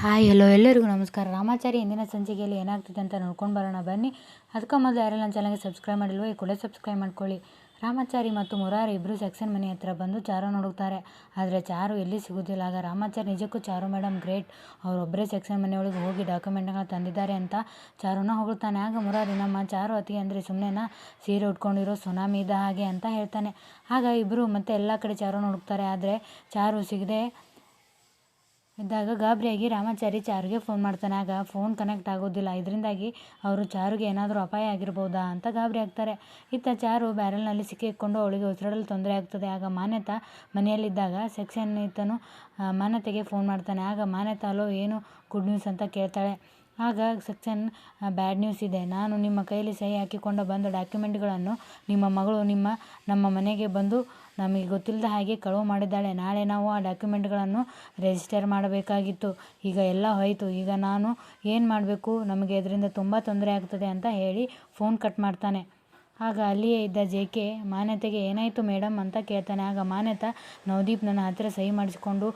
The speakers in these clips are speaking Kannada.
ಹಾಯ್, ಹಲೋ, ಎಲ್ಲರಿಗೂ ನಮಸ್ಕಾರ. ರಾಮಾಚಾರಿ ಇಂದಿನ ಸಂಚಿಕೆಯಲ್ಲಿ ಏನಾಗ್ತಿದೆ ಅಂತ ನೋಡ್ಕೊಂಡು ಬರೋಣ. ಬನ್ನಿ. ಅದಕ್ಕೆ ಮೊದಲು ಯಾರೆಲ್ಲ ನನ್ನ ಚಾನಲ್ಗೆ ಸಬ್ಸ್ಕ್ರೈಬ್ ಮಾಡಿಲ್ವೋ, ಈ ಕೂಡ ಸಬ್ಸ್ಕ್ರೈಬ್ ಮಾಡ್ಕೊಳ್ಳಿ. ರಾಮಾಚಾರಿ ಮತ್ತು ಮುರಾರಿ ಇಬ್ಬರು ಸೆಕ್ಷನ್ ಮನೆ ಹತ್ರ ಬಂದು ಚಾರು ನೋಡುತ್ತಾರೆ. ಆದರೆ ಚಾರು ಎಲ್ಲಿ ಸಿಗೋದಿಲ್ಲ. ಆಗ ರಾಮಾಚಾರಿ ನಿಜಕ್ಕೂ ಚಾರು ಮೇಡಮ್ ಗ್ರೇಟ್ ಅವರೊಬ್ಬರೇ ಸೆಕ್ಷನ್ ಮನೆಯೊಳಗೆ ಹೋಗಿ ಡಾಕ್ಯುಮೆಂಟ್ಗಳನ್ನ ತಂದಿದ್ದಾರೆ ಅಂತ ಚಾರುನ ಹೋಗ್ತಾನೆ ಆಗ ಮುರಾರಿ, ನಮ್ಮ ಚಾರು ಅತಿ ಅಂದರೆ ಸುಮ್ಮನೆನ ಸೀರೆ ಉಟ್ಕೊಂಡಿರೋ ಸುನಾಮಿ ಇದ್ದ ಹಾಗೆ ಅಂತ ಹೇಳ್ತಾನೆ. ಆಗ ಇಬ್ಬರು ಮತ್ತೆ ಎಲ್ಲ ಕಡೆ ಚಾರು ನೋಡುತ್ತಾರೆ. ಆದರೆ ಚಾರು ಸಿಗದೆ ಇದ್ದಾಗ ಗಾಬರಿಯಾಗಿ ರಾಮಾಚಾರಿ ಚಾರುಗೆ ಫೋನ್ ಮಾಡ್ತಾನೆ. ಆಗ ಫೋನ್ ಕನೆಕ್ಟ್ ಆಗೋದಿಲ್ಲ. ಇದರಿಂದಾಗಿ ಅವರು ಚಾರುಗೆ ಏನಾದರೂ ಅಪಾಯ ಆಗಿರ್ಬೋದಾ ಅಂತ ಗಾಬರಿ ಆಗ್ತಾರೆ. ಇತ್ತ ಚಾರು ಬ್ಯಾರಲ್ನಲ್ಲಿ ಸಿಕ್ಕಿಕೊಂಡು ಅವಳಿಗೆ ಉಸಿರಾಡಲು ತೊಂದರೆ ಆಗ್ತದೆ. ಆಗ ಮಾನ್ಯತ ಮನೆಯಲ್ಲಿದ್ದಾಗ ಸೆಕ್ಷನ್ ಇತ್ತನು ಮಾನ್ಯತೆಗೆ ಫೋನ್ ಮಾಡ್ತಾನೆ. ಆಗ ಮಾನ್ಯತ, ಅಲೋ, ಏನು ಗುಡ್ ನ್ಯೂಸ್ ಅಂತ ಕೇಳ್ತಾಳೆ. ಆಗ ಸೆಕ್ಷನ್ ಬ್ಯಾಡ್ ನ್ಯೂಸ್ ಇದೆ. ನಾನು ನಿಮ್ಮ ಕೈಯಲ್ಲಿ ಸಹಿ ಹಾಕಿಕೊಂಡು ಬಂದ ಡಾಕ್ಯುಮೆಂಟ್ಗಳನ್ನು ನಿಮ್ಮ ಮಗಳು, ನಿಮ್ಮ, ನಮ್ಮ ಮನೆಗೆ ಬಂದು ನಮಗೆ ಗೊತ್ತಿಲ್ಲದ ಹಾಗೆ ಕಳುವು ಮಾಡಿದ್ದಾಳೆ. ನಾಳೆ ನಾವು ಆ ಡಾಕ್ಯುಮೆಂಟ್ಗಳನ್ನು ರಿಜಿಸ್ಟರ್ ಮಾಡಬೇಕಾಗಿತ್ತು. ಈಗ ಎಲ್ಲ ಹೋಯಿತು. ಈಗ ನಾನು ಏನು ಮಾಡಬೇಕು? ನಮಗೆ ಇದರಿಂದ ತುಂಬ ತೊಂದರೆ ಆಗ್ತದೆ ಅಂತ ಹೇಳಿ ಫೋನ್ ಕಟ್ ಮಾಡ್ತಾನೆ. ಆಗ ಅಲ್ಲಿಯೇ ಇದ್ದ ಜೆ ಕೆ, ಮಾನ್ಯತೆಗೆ ಏನಾಯಿತು ಮೇಡಮ್ ಅಂತ ಕೇಳ್ತಾನೆ. ಆಗ ಮಾನ್ಯತ, ನವದೀಪ್ ನನ್ನ ಹತ್ತಿರ ಸಹಿ ಮಾಡಿಸಿಕೊಂಡು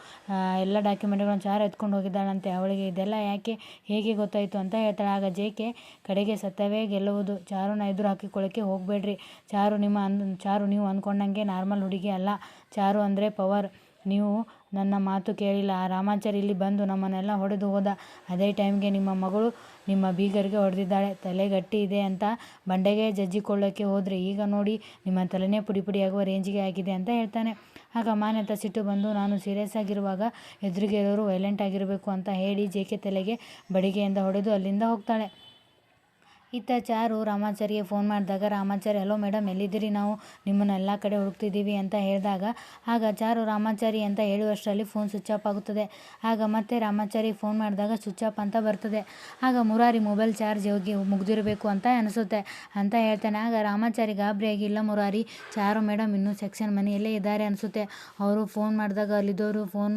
ಎಲ್ಲ ಡಾಕ್ಯುಮೆಂಟ್ಗಳನ್ನು ಚಾರು ಎತ್ಕೊಂಡು ಹೋಗಿದ್ದಾಳಂತೆ. ಅವಳಿಗೆ ಇದೆಲ್ಲ ಯಾಕೆ, ಹೇಗೆ ಗೊತ್ತಾಯಿತು ಅಂತ ಹೇಳ್ತಾಳೆ. ಆಗ ಜೆ ಕೆ ಕಡೆಗೆ ಸತ್ತವೇ ಗೆಲ್ಲುವುದು. ಚಾರುನ ಎದುರು ಹಾಕಿಕೊಳ್ಳೋಕ್ಕೆ ಹೋಗಬೇಡ್ರಿ. ಚಾರು ನಿಮ್ಮ ಅಂದ್ ಚಾರು ನೀವು ಅಂದ್ಕೊಂಡಂಗೆ ನಾರ್ಮಲ್ ಹುಡುಗಿ ಅಲ್ಲ. ಚಾರು ಅಂದರೆ ಪವರ್. ನೀವು ನನ್ನ ಮಾತು ಕೇಳಿಲ್ಲ. ಆ ರಾಮಾಚಾರಿ ಇಲ್ಲಿ ಬಂದು ನಮ್ಮನ್ನೆಲ್ಲ ಹೊಡೆದು ಹೋದ ಅದೇ ಟೈಮ್ಗೆ ನಿಮ್ಮ ಮಗಳು ನಿಮ್ಮ ಬೀಗರಿಗೆ ಹೊಡೆದಿದ್ದಾಳೆ. ತಲೆ ಗಟ್ಟಿ ಇದೆ ಅಂತ ಬಂಡೆಗೆ ಜಜ್ಜಿಕೊಳ್ಳೋಕ್ಕೆ ಹೋದರೆ ಈಗ ನೋಡಿ ನಿಮ್ಮ ತಲೆನೇ ಪುಡಿ ಪುಡಿಯಾಗುವ ರೇಂಜಿಗೆ ಆಗಿದೆ ಅಂತ ಹೇಳ್ತಾನೆ. ಆಗ ಮಾನ್ಯತ ಸಿಟ್ಟು ಬಂದು, ನಾನು ಸೀರಿಯಸ್ ಆಗಿರುವಾಗ ಇರೋರು ವೈಲೆಂಟ್ ಆಗಿರಬೇಕು ಅಂತ ಹೇಳಿ ಜೆ ಕೆ ತಲೆಗೆ ಬಡಿಗೆಯಿಂದ ಹೊಡೆದು ಅಲ್ಲಿಂದ ಹೋಗ್ತಾಳೆ. ಇತ್ತ ಚಾರು ರಾಮಾಚಾರಿಗೆ ಫೋನ್ ಮಾಡಿದಾಗ ರಾಮಾಚಾರಿ ಹಲೋ ಮೇಡಮ್ ಎಲ್ಲಿದ್ದೀರಿ ನಾವು? ನಿಮ್ಮನ್ನು ಎಲ್ಲ ಕಡೆ ಹುಡುಕ್ತಿದ್ದೀವಿ ಅಂತ ಹೇಳಿದಾಗ, ಆಗ ಚಾರು ರಾಮಾಚಾರಿ ಅಂತ ಹೇಳುವಷ್ಟರಲ್ಲಿ ಫೋನ್ ಸ್ವಿಚ್ ಆಫ್ ಆಗುತ್ತದೆ. ಆಗ ಮತ್ತೆ ರಾಮಾಚಾರಿಗೆ ಫೋನ್ ಮಾಡಿದಾಗ ಸ್ವಿಚ್ ಆಫ್ ಅಂತ ಬರ್ತದೆ. ಆಗ ಮುರಾರಿ ಮೊಬೈಲ್ ಚಾರ್ಜ್ ಹೋಗಿ ಮುಗಿದಿರಬೇಕು ಅಂತ ಅನಿಸುತ್ತೆ ಅಂತ ಹೇಳ್ತಾನೆ. ಆಗ ರಾಮಾಚಾರಿ ಗಾಬರಿಯಾಗಿ ಇಲ್ಲ ಮುರಾರಿ. ಚಾರು ಮೇಡಮ್ ಇನ್ನೂ ಸೆಕ್ಷನ್ ಮನೆಯಲ್ಲೇ ಇದ್ದಾರೆ ಅನಿಸುತ್ತೆ. ಅವರು ಫೋನ್ ಮಾಡಿದಾಗ ಅಲ್ಲಿದ್ದವರು ಫೋನ್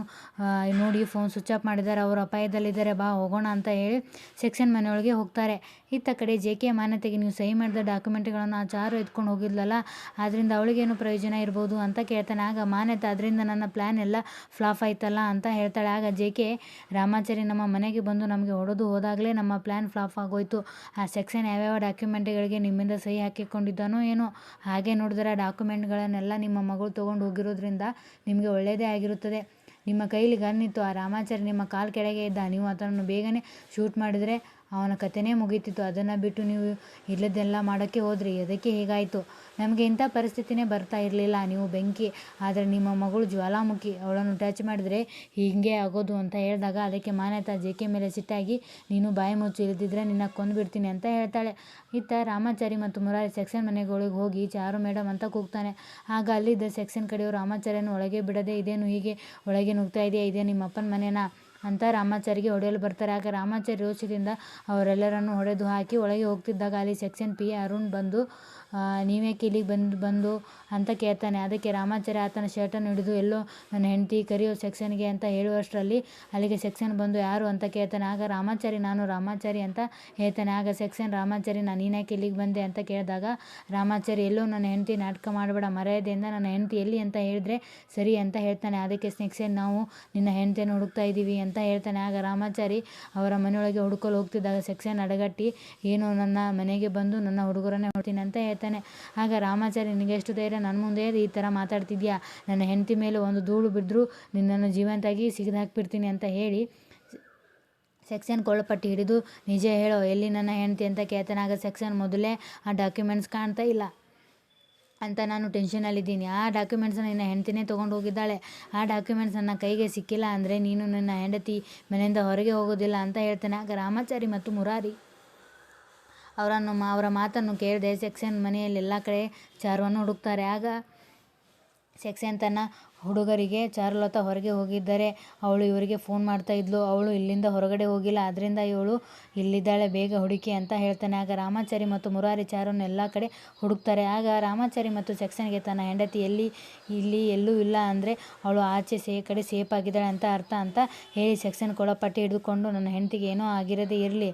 ನೋಡಿ ಫೋನ್ ಸ್ವಿಚ್ ಆಫ್ ಮಾಡಿದ್ದಾರೆ. ಅವರು ಅಪಾಯದಲ್ಲಿದ್ದಾರೆ. ಬಾ, ಹೋಗೋಣ ಅಂತ ಹೇಳಿ ಸೆಕ್ಷನ್ ಮನೆಯೊಳಗೆ ಹೋಗ್ತಾರೆ. ಇತ್ತ ಕಡೆ ಜೆ ಕೆ ಮಾನ್ಯತೆಗೆ ನೀವು ಸಹಿ ಮಾಡಿದ ಡಾಕ್ಯುಮೆಂಟ್ಗಳನ್ನು ಆ ಚಾರು ಎತ್ಕೊಂಡು ಹೋಗಿದ್ಲಲ್ಲ ಅದರಿಂದ ಅವಳಿಗೇನು ಪ್ರಯೋಜನ ಇರ್ಬೋದು ಅಂತ ಕೇಳ್ತಾನೆ. ಆಗ ಮಾನ್ಯತೆ ಅದರಿಂದ ನನ್ನ ಪ್ಲ್ಯಾನ್ ಎಲ್ಲ ಫ್ಲಾಪ್ ಆಯ್ತಲ್ಲ ಅಂತ ಹೇಳ್ತಾಳೆ. ಆಗ ಜೆ ಕೆ ರಾಮಾಚಾರಿ ನಮ್ಮ ಮನೆಗೆ ಬಂದು ನಮಗೆ ಹೊಡೆದು ಹೋದಾಗಲೇ ನಮ್ಮ ಪ್ಲ್ಯಾನ್ ಫ್ಲಾಪ್ ಆಗೋಯ್ತು. ಆ ಸೆಕ್ಷನ್ ಯಾವ್ಯಾವ ಡಾಕ್ಯುಮೆಂಟ್ಗಳಿಗೆ ನಿಮ್ಮಿಂದ ಸಹಿ ಹಾಕಿಕೊಂಡಿದ್ದಾನೋ ಏನೋ, ಹಾಗೆ ನೋಡಿದ್ರೆ ಆ ಡಾಕ್ಯುಮೆಂಟ್ಗಳನ್ನೆಲ್ಲ ನಿಮ್ಮ ಮಗಳು ತೊಗೊಂಡು ಹೋಗಿರೋದ್ರಿಂದ ನಿಮಗೆ ಒಳ್ಳೆಯದೇ ಆಗಿರುತ್ತದೆ. ನಿಮ್ಮ ಕೈಲಿ ಗನ್ ಇತ್ತು. ಆ ರಾಮಾಚಾರಿ ನಿಮ್ಮ ಕಾಲು ಕೆಳಗೆ ಇದ್ದ. ನೀವು ಅದನ್ನು ಬೇಗನೆ ಶೂಟ್ ಮಾಡಿದರೆ ಅವನ ಕಥೆನೇ ಮುಗೀತಿತ್ತು. ಅದನ್ನು ಬಿಟ್ಟು ನೀವು ಇಲ್ಲದೆಲ್ಲ ಮಾಡೋಕ್ಕೆ ಹೋದ್ರಿ. ಅದಕ್ಕೆ ಹೀಗಾಯಿತು? ನಮಗೆ ಇಂಥ ಪರಿಸ್ಥಿತಿನೇ ಬರ್ತಾ ಇರಲಿಲ್ಲ. ನೀವು ಬೆಂಕಿ, ಆದರೆ ನಿಮ್ಮ ಮಗಳು ಜ್ವಾಲಾಮುಖಿ, ಅವಳನ್ನು ಟಚ್ ಮಾಡಿದರೆ ಹೀಗೆ ಆಗೋದು ಅಂತ ಹೇಳಿದಾಗ ಅದಕ್ಕೆ ಮಾನ್ಯತಾ ಜೆ ಕೆ ಮೇಲೆ ಸಿಟ್ಟಾಗಿ, ನೀನು ಬಾಯಿ ಮುಚ್ಚು, ಇಲ್ದಿದ್ರೆ ನಿನ್ನ ಕೊಂದುಬಿಡ್ತೀನಿ ಅಂತ ಹೇಳ್ತಾಳೆ. ಇತ್ತ ರಾಮಾಚಾರಿ ಮತ್ತು ಮುರಾರಿ ಸೆಕ್ಷನ್ ಮನೆಗಳಿಗೆ ಹೋಗಿ ಚಾರು ಮೇಡಮ್ ಅಂತ ಕೂಗ್ತಾನೆ. ಆಗ ಅಲ್ಲಿದ್ದ ಸೆಕ್ಷನ್ ಕಡೆಯವರು ರಾಮಾಚಾರ್ಯನ ಒಳಗೆ ಬಿಡದೆ, ಇದೇನು ಹೀಗೆ ಒಳಗೆ ನುಗ್ತಾ ಇದೆಯಾ? ಇದೇ ನಿಮ್ಮಪ್ಪನ ಮನೆನಾ? ಅಂತ ರಾಮಾಚಾರಿಗೆ ಹೊಡೆಯಲು ಬರ್ತಾರೆ. ಆಗ ರಾಮಾಚಾರಿ ರೋಷದಿಂದ ಅವರೆಲ್ಲರನ್ನು ಹೊಡೆದು ಹಾಕಿ ಒಳಗೆ ಹೋಗ್ತಿದ್ದಾಗ ಅಲ್ಲಿ ಸೆಕ್ಷನ್ ಪಿ ಅರುಣ್ ಬಂದು ನೀವ್ಯಾಕೆ ಇಲ್ಲಿಗೆ ಬಂದು ಬಂದು ಅಂತ ಕೇಳ್ತಾನೆ. ಅದಕ್ಕೆ ರಾಮಾಚಾರಿ ಆತನ ಶರ್ಟನ್ನು ಹಿಡಿದು ಎಲ್ಲೋ ನನ್ನ ಹೆಂಡತಿ ಕರೆಯೋ ಸೆಕ್ಷನ್ಗೆ ಅಂತ ಹೇಳುವಷ್ಟರಲ್ಲಿ ಅಲ್ಲಿಗೆ ಸೆಕ್ಷನ್ ಬಂದು ಯಾರು ಅಂತ ಕೇಳ್ತಾನೆ. ಆಗ ರಾಮಾಚಾರಿ, ನಾನು ರಾಮಾಚಾರಿ ಅಂತ ಹೇಳ್ತಾನೆ. ಆಗ ಸೆಕ್ಷನ್ ರಾಮಾಚಾರಿ ನಾನು ನೀನ್ಯಾಕೆ ಇಲ್ಲಿಗೆ ಬಂದೆ ಅಂತ ಕೇಳಿದಾಗ ರಾಮಾಚಾರಿ, ಎಲ್ಲೋ ನನ್ನ ಹೆಂಡತಿ ನಾಟಕ ಮಾಡಬೇಡ, ಮರ್ಯಾದೆಯಿಂದ ನನ್ನ ಹೆಂಡತಿ ಎಲ್ಲಿ ಅಂತ ಹೇಳಿದ್ರೆ ಸರಿ ಅಂತ ಹೇಳ್ತಾನೆ. ಅದಕ್ಕೆ ಸೆಕ್ಷನ್ ನಾವು ನಿನ್ನ ಹೆಂಡತಿಯನ್ನು ಹುಡುಕ್ತಾ ಇದ್ದೀವಿ ಅಂತ ಹೇಳ್ತಾನೆ. ಆಗ ರಾಮಾಚಾರಿ ಅವರ ಮನೆಯೊಳಗೆ ಹುಡುಕಲು ಹೋಗ್ತಿದ್ದಾಗ ಸೆಕ್ಷನ್ ಅಡಗಟ್ಟಿ, ಏನು ನನ್ನ ಮನೆಗೆ ಬಂದು ನನ್ನ ಹುಡುಗರನ್ನೇ ಹೊಡ್ತೀನಿ ಅಂತ ಹೇಳ್ತಾನೆ. ಆಗ ರಾಮಾಚಾರಿ ನಿನಗೆ ಎಷ್ಟು ಧೈರ್ಯ? ನನ್ನ ಮುಂದೆ ಈ ಥರ ಮಾತಾಡ್ತಿದ್ಯಾ? ನನ್ನ ಹೆಂಡತಿ ಮೇಲೆ ಒಂದು ಧೂಳು ಬಿದ್ದರೂ ನಿನ್ನನ್ನು ಜೀವಂತಾಗಿ ಸಿಗದು ಹಾಕ್ಬಿಡ್ತೀನಿ ಅಂತ ಹೇಳಿ ಸೆಕ್ಷನ್ ಕೊಳ್ಳಪಟ್ಟಿ ಹಿಡಿದು, ನಿಜ ಹೇಳೋ, ಎಲ್ಲಿ ನನ್ನ ಹೆಂಡತಿ ಅಂತ ಕೇತನಾಗ ಸೆಕ್ಷನ್ ಮೊದಲೇ ಆ ಡಾಕ್ಯುಮೆಂಟ್ಸ್ ಕಾಣ್ತಾ ಇಲ್ಲ. ಅಂತ ನಾನು ಟೆನ್ಷನಲ್ಲಿದ್ದೀನಿ ಆ ಡಾಕ್ಯುಮೆಂಟ್ಸ್ ನಿನ್ನ ಹೆಂಡತಿನೇ ತೊಗೊಂಡು ಹೋಗಿದ್ದಾಳೆ. ಆ ಡಾಕ್ಯುಮೆಂಟ್ಸ್ ನನ್ನ ಕೈಗೆ ಸಿಕ್ಕಿಲ್ಲ ಅಂದರೆ ನೀನು ನನ್ನ ಹೆಂಡತಿ ಮನೆಯಿಂದ ಹೊರಗೆ ಹೋಗೋದಿಲ್ಲ ಅಂತ ಹೇಳ್ತಾನೆ. ಆಗ ರಾಮಾಚಾರಿ ಮತ್ತು ಮುರಾರಿ ಅವರನ್ನು ಅವರ ಮಾತನ್ನು ಕೇಳದೆ. ಸೆಕ್ಷನ್ ಮನೆಯಲ್ಲಿ ಎಲ್ಲ ಕಡೆ ಚಾರುವನ್ನು ಹುಡುಕ್ತಾರೆ. ಆಗ ಸೆಕ್ಷನ್ ತನ್ನ ಹುಡುಗರಿಗೆ ಚಾರುಲತಾ ಹೊರಗೆ ಹೋಗಿದ್ದರೆ ಅವಳು ಇವರಿಗೆ ಫೋನ್ ಮಾಡ್ತಾ ಇದ್ಲು. ಅವಳು ಇಲ್ಲಿಂದ ಹೊರಗಡೆ ಹೋಗಿಲ್ಲ. ಅದರಿಂದ ಇವಳು ಇಲ್ಲಿದ್ದಾಳೆ, ಬೇಗ ಹುಡುಕಿ ಅಂತ ಹೇಳ್ತಾನೆ. ಆಗ ರಾಮಾಚಾರಿ ಮತ್ತು ಮುರಾರಿ ಚಾರನ್ನು ಎಲ್ಲ ಕಡೆ ಹುಡುಕ್ತಾರೆ. ಆಗ ರಾಮಾಚಾರಿ ಮತ್ತು ಸೆಕ್ಸನ್ಗೆ ತನ್ನ ಹೆಂಡತಿ ಎಲ್ಲಿ, ಇಲ್ಲಿ ಎಲ್ಲೂ ಇಲ್ಲ ಅಂದರೆ ಅವಳು ಆಚೆ ಸೇ, ಕಡೆ ಸೇಫ್ ಆಗಿದ್ದಾಳೆ ಅಂತ ಅರ್ಥ ಅಂತ ಹೇಳಿ ಸೆಕ್ಸನ್ ಕೊಡ ಪಟ್ಟಿ ಹಿಡಿದುಕೊಂಡು, ನನ್ನ ಹೆಂಡತಿಗೆ ಏನೋ ಆಗಿರದೇ ಇರಲಿ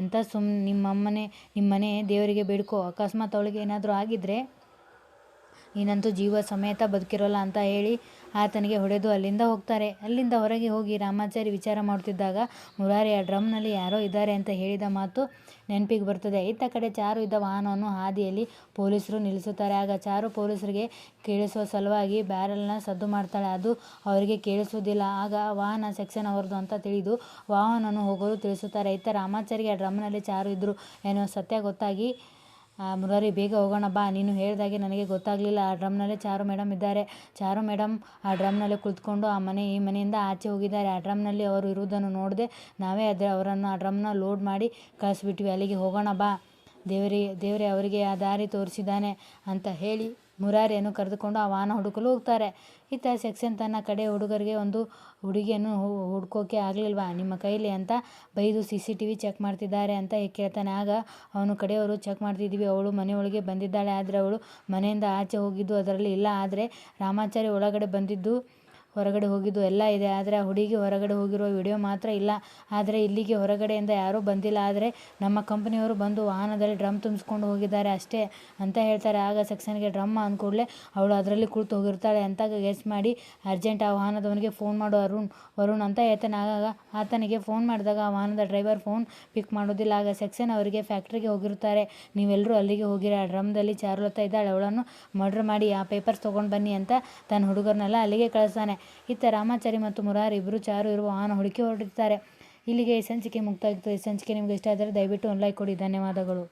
ಅಂತ ಸುಮ್ ನಿಮ್ಮಮ್ಮನೆ, ನಿಮ್ಮನೆ ದೇವರಿಗೆ ಬೇಡ್ಕೋ. ಅಕಸ್ಮಾತ್ ಅವಳಿಗೆ ಏನಾದರೂ ಆಗಿದ್ದರೆ ನೀನಂತೂ ಜೀವ ಸಮೇತ ಬದುಕಿರೋಲ್ಲ ಅಂತ ಹೇಳಿ ಆತನಿಗೆ ಹೊಡೆದು ಅಲ್ಲಿಂದ ಹೋಗ್ತಾರೆ. ಅಲ್ಲಿಂದ ಹೊರಗೆ ಹೋಗಿ ರಾಮಾಚಾರಿ ವಿಚಾರ ಮಾಡುತ್ತಿದ್ದಾಗ ಮುರಾರಿ ಆ ಡ್ರಮ್ನಲ್ಲಿ ಯಾರೋ ಇದ್ದಾರೆ ಅಂತ ಹೇಳಿದ ಮಾತು ನೆನಪಿಗೆ ಬರ್ತದೆ. ಇತ್ತ ಕಡೆ ಚಾರು ಇದ್ದ ವಾಹನವನ್ನು ಹಾದಿಯಲ್ಲಿ ಪೊಲೀಸರು ನಿಲ್ಲಿಸುತ್ತಾರೆ. ಆಗ ಚಾರು ಪೊಲೀಸರಿಗೆ ಕೇಳಿಸುವ ಸಲುವಾಗಿ ಬ್ಯಾರಲ್ನ ಸದ್ದು ಮಾಡ್ತಾಳೆ. ಅದು ಅವರಿಗೆ ಕೇಳಿಸುವುದಿಲ್ಲ. ಆಗ ವಾಹನ ಸೆಕ್ಷನ್ ಅವರದು ಅಂತ ತಿಳಿದು ವಾಹನವನ್ನು ಹೋಗಲು ತಿಳಿಸುತ್ತಾರೆ. ಇತ್ತ ರಾಮಾಚಾರಿಗೆ ಆ ಡ್ರಮ್ನಲ್ಲಿ ಚಾರು ಇದ್ದರು ಏನೋ ಸತ್ಯ ಗೊತ್ತಾಗಿ ಮುರಾರಿ, ಬೇಗ ಹೋಗೋಣ ಬಾ. ನೀನು ಹೇಳಿದಾಗೆ ನನಗೆ ಗೊತ್ತಾಗಲಿಲ್ಲ. ಆ ಡ್ರಮ್ನಲ್ಲೇ ಚಾರು ಮೇಡಮ್ ಇದ್ದಾರೆ. ಚಾರು ಮೇಡಮ್ ಆ ಡ್ರಮ್ನಲ್ಲೇ ಕುಳಿತುಕೊಂಡು ಆ ಮನೆ, ಈ ಮನೆಯಿಂದ ಆಚೆ ಹೋಗಿದ್ದಾರೆ. ಆ ಡ್ರಮ್ನಲ್ಲಿ ಅವರು ಇರುವುದನ್ನು ನೋಡದೆ ನಾವೇ ಅದೇ ಅವರನ್ನು ಆ ಡ್ರಮ್ನ ಲೋಡ್ ಮಾಡಿ ಕಳಿಸ್ಬಿಟ್ವಿ. ಅಲ್ಲಿಗೆ ಹೋಗೋಣ ಬಾ. ದೇವರೇ ದೇವರೇ ಅವರಿಗೆ ಆ ದಾರಿ ತೋರಿಸಿದ್ದಾನೆ ಅಂತ ಹೇಳಿ ಮುರಾರಿಯನ್ನು ಕರೆದುಕೊಂಡು ಆ ವಾಹನ ಹುಡುಕಲು ಹೋಗ್ತಾರೆ. ಇತ್ತ ಸೆಕ್ಷನ್ ತನ್ನ ಕಡೆ ಹುಡುಗರಿಗೆ ಒಂದು ಹುಡುಗಿಯನ್ನು ಹುಡ್ಕೋಕೆ ಆಗಲಿಲ್ವಾ? ನಿಮ್ಮ ಕೈಲಿ ಅಂತ ಬೈದು C C T V check ಮಾಡ್ತಿದ್ದಾರೆ ಅಂತ ಕೇಳ್ತಾನೆ. ಆಗ ಅವನು ಕಡೆಯವರು, ಚೆಕ್ ಮಾಡ್ತಿದ್ದೀವಿ ಅವಳು ಮನೆಯೊಳಗೆ ಬಂದಿದ್ದಾಳೆ. ಆದರೆ ಅವಳು ಮನೆಯಿಂದ ಆಚೆ ಹೋಗಿದ್ದು ಅದರಲ್ಲಿ ಇಲ್ಲ. ಆದರೆ ರಾಮಾಚಾರಿ ಒಳಗಡೆ ಬಂದಿದ್ದು ಹೊರಗಡೆ ಹೋಗಿದ್ದು ಎಲ್ಲ ಇದೆ. ಆದರೆ ಆ ಹುಡುಗಿ ಹೊರಗಡೆ ಹೋಗಿರೋ ವಿಡಿಯೋ ಮಾತ್ರ ಇಲ್ಲ. ಆದರೆ ಇಲ್ಲಿಗೆ ಹೊರಗಡೆಯಿಂದ ಯಾರೂ ಬಂದಿಲ್ಲ. ಆದರೆ ನಮ್ಮ ಕಂಪ್ನಿಯವರು ಬಂದು ವಾಹನದಲ್ಲಿ ಡ್ರಮ್ ತುಂಬಿಸ್ಕೊಂಡು ಹೋಗಿದ್ದಾರೆ ಅಷ್ಟೇ ಅಂತ ಹೇಳ್ತಾರೆ. ಆಗ ಸೆಕ್ಷನ್ಗೆ ಡ್ರಮ್ ಅಂದ ಕೂಡಲೇ ಅವಳು ಅದರಲ್ಲಿ ಕುಳಿತು ಹೋಗಿರ್ತಾಳೆ ಅಂತ ಗೆಸ್ ಮಾಡಿ ಅರ್ಜೆಂಟ್ ಆ ವಾಹನದವನಿಗೆ ಫೋನ್ ಮಾಡು ಅರುಣ್, ವರುಣ್ ಅಂತ ಹೇಳ್ತಾನೆ. ಆಗ ಆತನಿಗೆ ಫೋನ್ ಮಾಡಿದಾಗ ಆ ವಾಹನದ ಡ್ರೈವರ್ ಫೋನ್ ಪಿಕ್ ಮಾಡೋದಿಲ್ಲ. ಆಗ ಸೆಕ್ಷನ್ ಅವರಿಗೆ ಫ್ಯಾಕ್ಟ್ರಿಗೆ ಹೋಗಿರ್ತಾರೆ ನೀವೆಲ್ಲರೂ ಅಲ್ಲಿಗೆ ಹೋಗಿರಿ. ಆ ಡ್ರಮ್ದಲ್ಲಿ ಚಾರುಲತಾ ಇದ್ದಾಳೆ. ಅವಳನ್ನು ಮರ್ಡ್ರ್ ಮಾಡಿ ಆ ಪೇಪರ್ಸ್ ತೊಗೊಂಡು ಬನ್ನಿ ಅಂತ ತನ್ನ ಹುಡುಗರನ್ನೆಲ್ಲ ಅಲ್ಲಿಗೆ ಕಳಿಸ್ತಾನೆ. ಇತ್ತ ರಾಮಾಚಾರಿ ಮತ್ತು ಮುರಾರಿ ಇಬ್ಬರು ಚಾರು ಇರುವ ವಾಹನ ಹುಡುಕಿ ಹೊರಟಿದ್ದಾರೆ. ಇಲ್ಲಿಗೆ ಈ ಸಂಚಿಕೆ ಮುಕ್ತಾಯಿತು ಈ ಸಂಚಿಕೆ ನಿಮಗೆ ಇಷ್ಟ ಆದರೆ ದಯವಿಟ್ಟು ಒಂದು ಲೈಕ್ ಕೊಡಿ. ಧನ್ಯವಾದಗಳು.